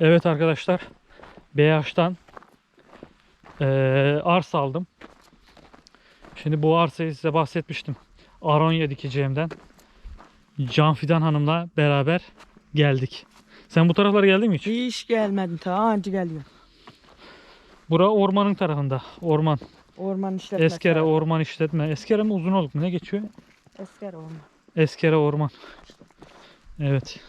Evet arkadaşlar. BH'tan eee arsa aldım. Şimdi bu arsayı size bahsetmiştim. Aronya dikeceğimden. Can Fidan Hanım'la beraber geldik. Sen bu taraflara geldin mi hiç? Hiç gelmedin ta anca geliyor. Bura ormanın tarafında. Orman. Orman işletmesi. Eskere orman işletme. Eskere mi uzun oluk mu? Ne geçiyor? Eskere orman. Eskere orman. Evet.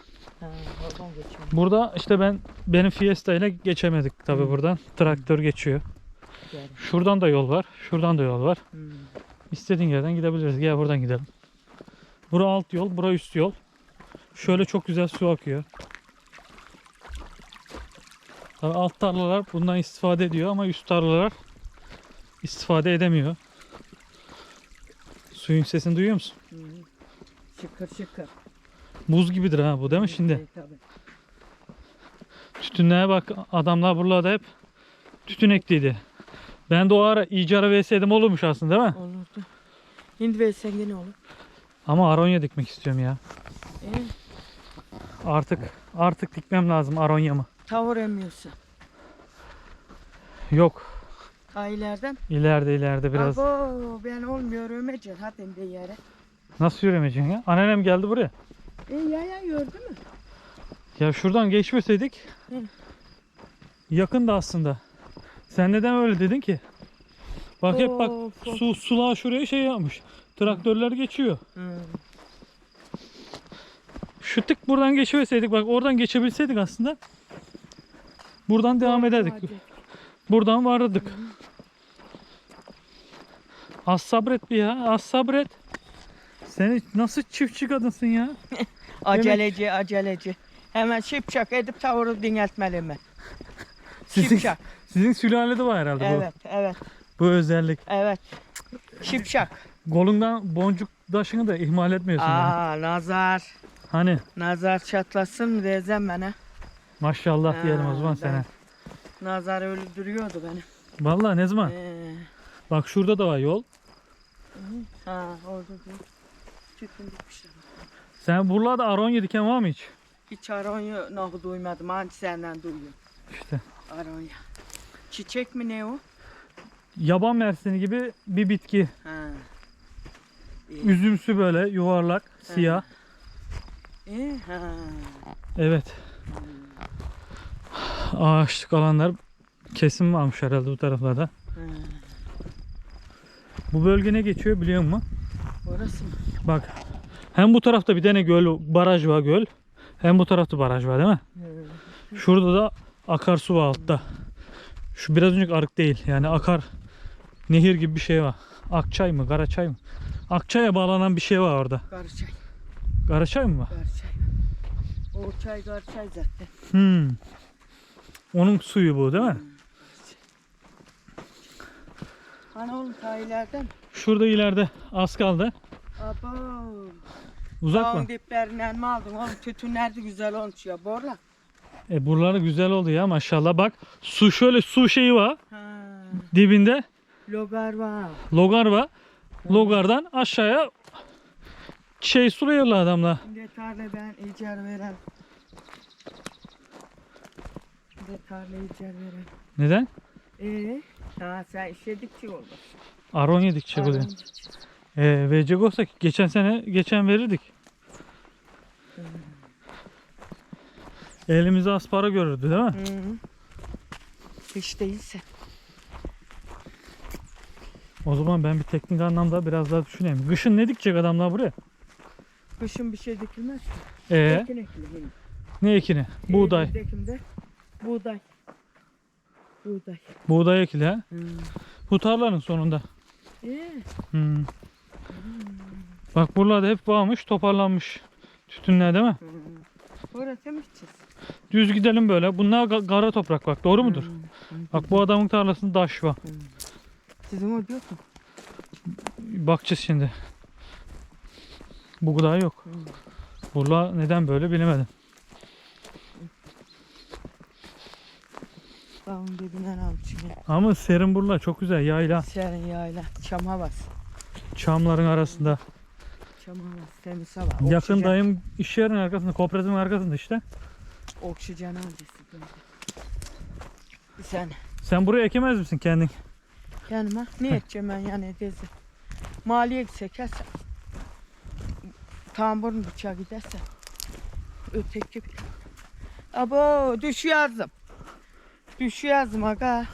Burada işte ben benim Fiesta ile geçemedik tabi Hı. buradan. Traktör geçiyor. Gel. Şuradan da yol var. Şuradan da yol var. Hmm. İstediğin yerden gidebiliriz. Gel buradan gidelim. Bura alt yol, bura üst yol. Şöyle çok güzel su akıyor. Tabii alt tarlalar bundan istifade ediyor ama üst tarlalar istifade edemiyor. Suyun sesini duyuyor musun? Hmm. Şıkır şıkır. Buz gibidir ha bu değil mi şimdi? Tütünlere bak adamlar buralarda hep tütün ekliydi. Ben de o ara icara verseydim olurmuş aslında değil mi? Olurdu. Şimdi versen gene olur. Ama aronya dikmek istiyorum ya. E, Artık artık dikmem lazım aronyamı. tavır emiyorsun. Yok Ta ileriden. ileride ileride biraz. Abo ben olmuyor ömeceğim hadi de yere. Nasıl yürümeyeceksin ya? Anneannem geldi buraya. E yaya gördün mü? Ya şuradan geçmeseydik Hı. yakındı aslında. Sen neden öyle dedin ki? Bak hep bak Of, of. su sulağı şuraya şey yapmış. Traktörler geçiyor. Hmm. Şu tık buradan geçmeseydik bak oradan geçebilseydik aslında. Buradan devam ederdik. Hadi. Buradan varırdık. Az sabret bir ya. Az sabret. Sen nasıl çiftçi kadınsın ya? Aceleci aceleci. Hemen şipşak edip tavırı dineltmeli mi? Sizin, Şipşak. sizin sülalede var herhalde Evet evet bu. Bu özellik. evet. Şipşak. Kolundan boncuk taşını da ihmal etmiyorsun. yani. Aa nazar. Hani Nazar çatlasın mı diyeceğim bana. maşallah diyelim o Ha, zaman ben- sana. Nazar öldürüyordu beni. Vallahi ne zaman? Ee, Bak şurada da var yol. ha orada dur. Tütün bitmişler. Sen buralarda aronya diken var mı hiç? Hiç aronya nahu duymadım. Anca senden duyuyorum. İşte. Aronya. Çiçek mi ne o? Yaban mersini gibi bir bitki. Ha. Üzümsü böyle yuvarlak, siyah. Ee, ha. Evet. Ağaçlık alanlar kesim varmış herhalde bu taraflarda. ha. Bu bölge ne geçiyor biliyor musun? Orası mı? Bak. Hem bu tarafta bir tane göl, baraj var göl. Hem bu tarafta baraj var değil mi? Ee, Şurada da akarsu var altta. Şu biraz önceki arık değil. Yani akar nehir gibi bir şey var. Akçay mı, Karaçay mı? Akçay'a bağlanan bir şey var orada. Garçay. Karaçay mı var? Garçay. O çay garçay zaten. Hmm. Onun suyu bu değil mi? Hani oğlum ta ileriden. Şurada ileride az kaldı. Abo. Uzak mı? Dağın diplerinden mi aldın oğlum? Tütünler de güzel olmuş ya. Borla. E buraları güzel oldu ya maşallah. Bak su şöyle su şeyi var Ha. dibinde. Logar var. Logar var. Logardan aşağıya şey suluyorlar adamlar. Şimdi tarla ben icar veren. Şimdi tarla icar veren. Neden? Ee, ha sen işledikçe oldu. Aron yedikçe oluyor. E, verecek olsak geçen sene geçen verirdik. Elimize az para görürdü değil mi? Hı hı. Hiç değilse. O zaman ben bir teknik anlamda biraz daha düşüneyim. Kışın ne dikecek adamlar buraya? Kışın bir şey dikilmez ki. E, Ekin ekilir. ne ekini? Buğday. Eylül, Ekim'de buğday. Buğday. Buğday ekili ha. Hı. Bu tarlanın sonunda. Ee, Hmm. Bak buralarda hep varmış toparlanmış. Tütünler değil mi? Orası mı? Düz gidelim böyle. Bunlar ga- kara toprak bak doğru mudur? Hı, hı. Bak bu adamın tarlasında taş var. Sizin o diyor mu? Bakacağız şimdi. Bu kadar yok. Hı. Burada neden böyle bilemedim. Dağın dibinden. Ama serin buralar çok güzel yayla. Serin yayla. Çam havası. Çamların arasında. Çam havası. Temiz hava. Yakın oksijen. dayım iş yerinin arkasında, kooperatifin arkasında işte. Oksijen alcısı böyle. Sen Sen buraya ekemez misin kendin? yanıma ne edeceğim ben yani dedi. Maliye çekersen. Tamburun bıçağı giderse. Öteki. Abo düş yazdım. Düş yazdım aga.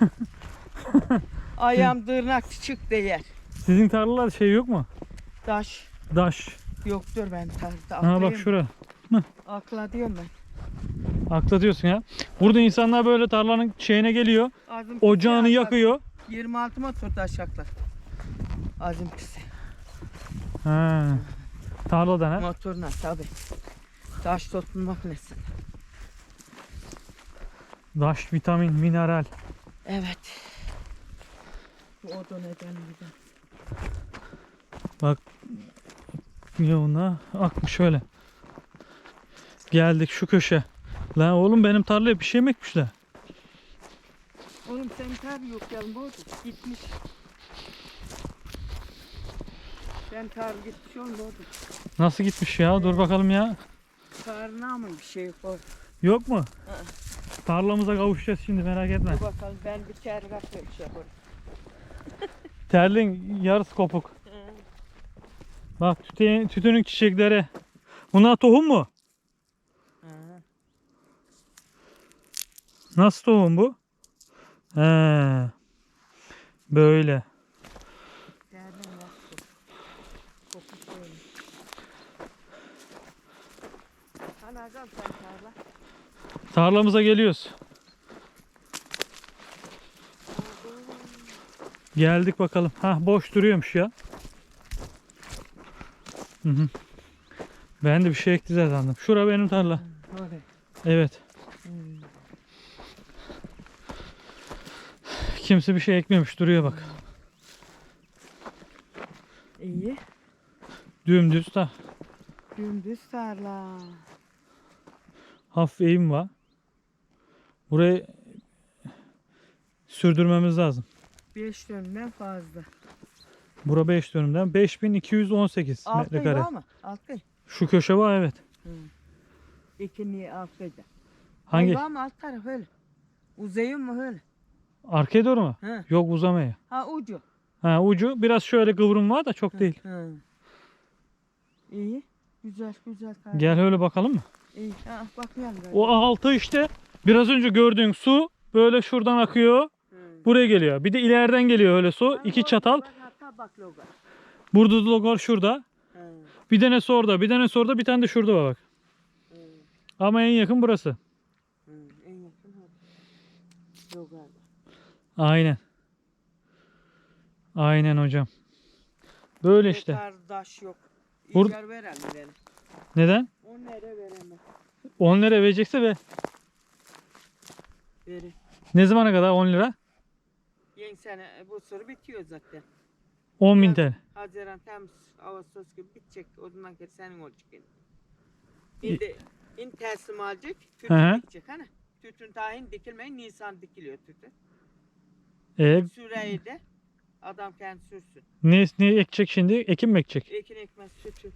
Ayağım tırnak çıktı yer. Sizin tarlalar şey yok mu? Taş Daş. yoktur ben tarihte. Ha bak şura. Akla diyorum ben. Akla diyorsun ya. Burada insanlar böyle tarlanın şeyine geliyor. Ağzım Ocağını pisi yakıyor. 26 motor taşaklar. Azim pisi. Ha. Tarladan ha. Motorla tabi. Taş tutmak nesin? Daş, vitamin, mineral. Evet. Bu oda neden bir de. Yoluna akmış şöyle. Geldik şu köşe. Lan oğlum benim tarlaya bir şey mi ekmişler? Oğlum sen tar yok ya bu gitmiş. Ben tar gitmiş oğlum bu Nasıl gitmiş ya? Dur bakalım ya. Tarına mı bir şey yok. Yok mu? Tarlamıza kavuşacağız şimdi merak etme. Dur bakalım ben bir ter bakıyorum şey yaparım. Terlin yarısı kopuk. Bak tüte, tütünün çiçekleri. Bunlar tohum mu? Nasıl tohum bu? He. Böyle. Tarlamıza geliyoruz. Geldik bakalım. Ha boş duruyormuş ya. Hı hı. Ben de bir şey ektiler sandım. Şura benim tarla. Öyle. Evet. Kimse bir şey ekmemiş duruyor bak. İyi. Dümdüz da. Dümdüz tarla. Hafif eğim var. Burayı sürdürmemiz lazım. 5 dönümden fazla. Bura 5 dönümden 5218 Altı metrekare. var mı? Altı. Şu köşe var evet. İkinliği altıydı. Hangi? Var mı alt taraf öyle? Uzayın mı öyle? Arkaya doğru mu? Hı. Yok uzamaya. Ha ucu. Ha ucu biraz şöyle kıvrım var da çok değil. Hı. İyi. Güzel güzel. tarla. Gel öyle bakalım mı? İyi. Ha, bakmayalım. galiba. O altı işte biraz önce gördüğün su böyle şuradan akıyor. Hı. Buraya geliyor. Bir de ileriden geliyor öyle su. İki çatal. Bak, logo. Burada da logar şurada. Hı. Bir tanesi orada. Bir tanesi orada. Bir tane de şurada var bak. Hı. Ama en yakın burası. Hı. En yakın hadi. Aynen. Aynen hocam. Böyle işte. Kardeş yok. Bur- veren verelim. Neden? 10 lira veremem. 10 lira verecekse ve Verin. ne zamana kadar 10 lira? Yeni sene bu soru bitiyor zaten. 10 bin TL. Haziran, Temmuz, Ağustos gibi bitecek. O zaman geri senin olacak yine. Şimdi in teslim alacak, tütün Hı hı. dikecek. Hani? Tütün tahin dikilmeyin, Nisan dikiliyor tütün. E, Süreyi de adam kendi sürsün. ne, ne ekecek şimdi? Ekim mi ekecek? Ekin ekmez tütün.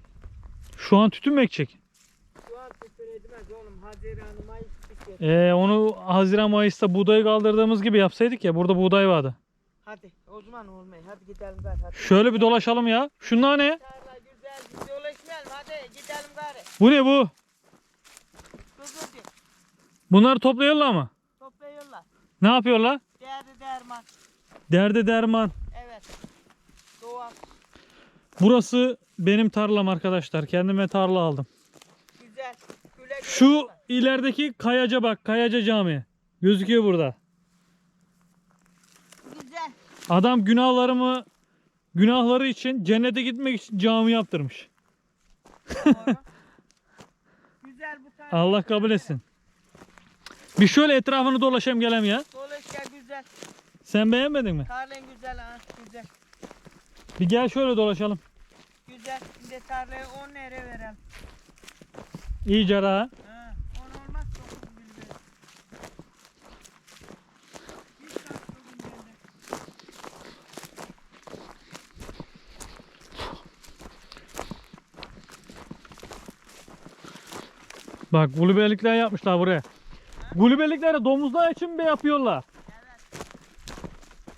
Şu an tütün mü ekecek? Şu an tütün edmez oğlum. Haziran, Mayıs bitiyor. E, onu Haziran Mayıs'ta buğdayı kaldırdığımız gibi yapsaydık ya. Burada buğday vardı. Hadi o zaman olmuyor. Hadi gidelim gari. Hadi. Şöyle bir dolaşalım ya. Şunlar ne? Tarla güzel. Biz dolaşmayalım. Hadi gidelim gari. Bu ne bu? Bunları toplayıyorlar mı? Toplayıyorlar. Ne yapıyorlar? Değerli derman. Derde derman. Evet. Doğal. Burası benim tarlam arkadaşlar. Kendime tarla aldım. Güzel. Güle güle Şu ilerideki kayaca bak. Kayaca cami. Gözüküyor burada. Adam günahlarımı günahları için cennete gitmek için cami yaptırmış. Güzel bu tarz. Allah kabul etsin. Bir şöyle etrafını dolaşayım gelem ya. Dolayısıyla güzel. Sen beğenmedin mi? Tarlan güzel ha. Güzel. Bir gel şöyle dolaşalım. Güzel. Şimdi tarlaya 10 lira verelim. İyice ha. Ha. 10 olmaz 9 bin verelim. Hiç kaçmadın benden. Bak gulübelikler yapmışlar buraya. Gulübelikleri domuzlar için mi yapıyorlar?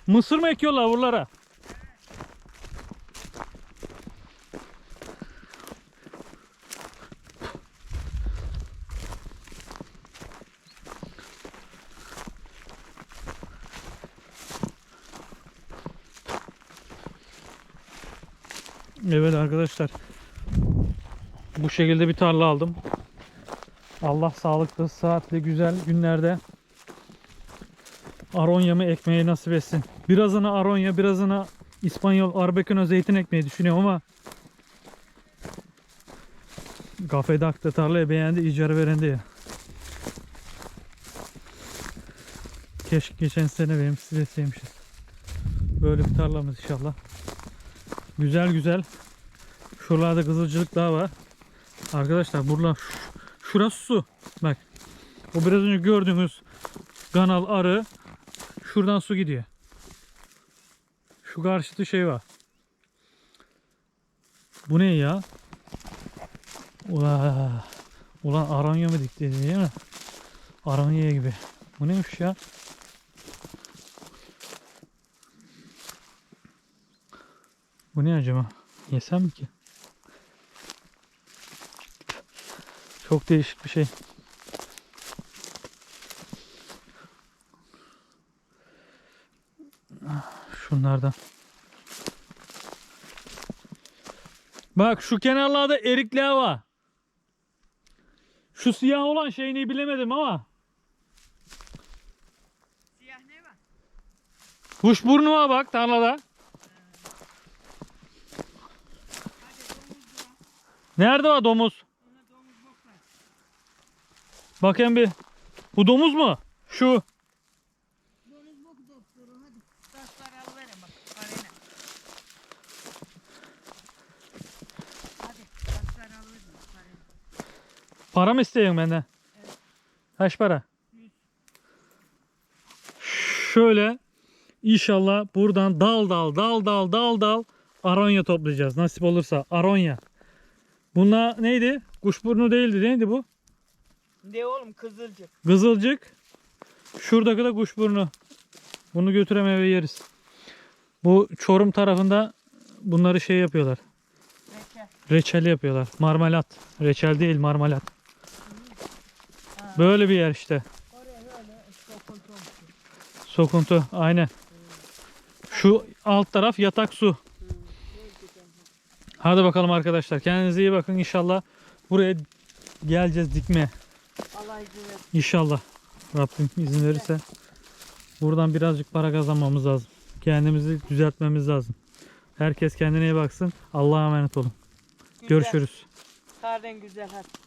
Mısır mı ekiyorlar buralara? Evet arkadaşlar. Bu şekilde bir tarla aldım. Allah sağlıklı, saatli, güzel günlerde Aronya'mı ekmeği nasip etsin. Birazını Aronya, birazını İspanyol Arbequino zeytin ekmeği düşünüyorum ama Kafede aktı tarlayı beğendi, icara verendi ya. Keşke geçen sene benim size sevmişiz. Böyle bir tarlamız inşallah. Güzel güzel. Şuralarda kızılcılık daha var. Arkadaşlar burada ş- şurası su. Bak. O biraz önce gördüğünüz kanal arı şuradan su gidiyor. Şu karşıda şey var. Bu ne ya? Ulan, ulan aronya mı dikti değil mi? Aronya gibi. Bu neymiş ya? Bu ne acaba? Yesem mi ki? Çok değişik bir şey. Şunlardan. Bak şu kenarlarda erikler var. Şu siyah olan şeyini bilemedim ama. Siyah ne var? Kuşburnu var bak tarlada. Nerede var domuz? Bakayım bir. Bu domuz mu? Şu. Para mı isteyin benden? Kaç para? Şöyle inşallah buradan dal dal dal dal dal dal aronya toplayacağız. Nasip olursa aronya. Bunlar neydi? Kuşburnu değildi. Neydi bu? Ne oğlum kızılcık. Kızılcık. Şuradaki de kuşburnu. Bunu götürem eve yeriz. Bu Çorum tarafında bunları şey yapıyorlar. Reçel. Reçel yapıyorlar. Marmelat. Reçel değil marmelat. Böyle bir yer işte. Sokuntu. Aynen. Şu alt taraf yatak su. Hadi bakalım arkadaşlar. Kendinize iyi bakın. İnşallah buraya geleceğiz dikme. İnşallah. Rabbim izin verirse. Buradan birazcık para kazanmamız lazım. Kendimizi düzeltmemiz lazım. Herkes kendine iyi baksın. Allah'a emanet olun. Güzel. Görüşürüz. Karden güzel hadi.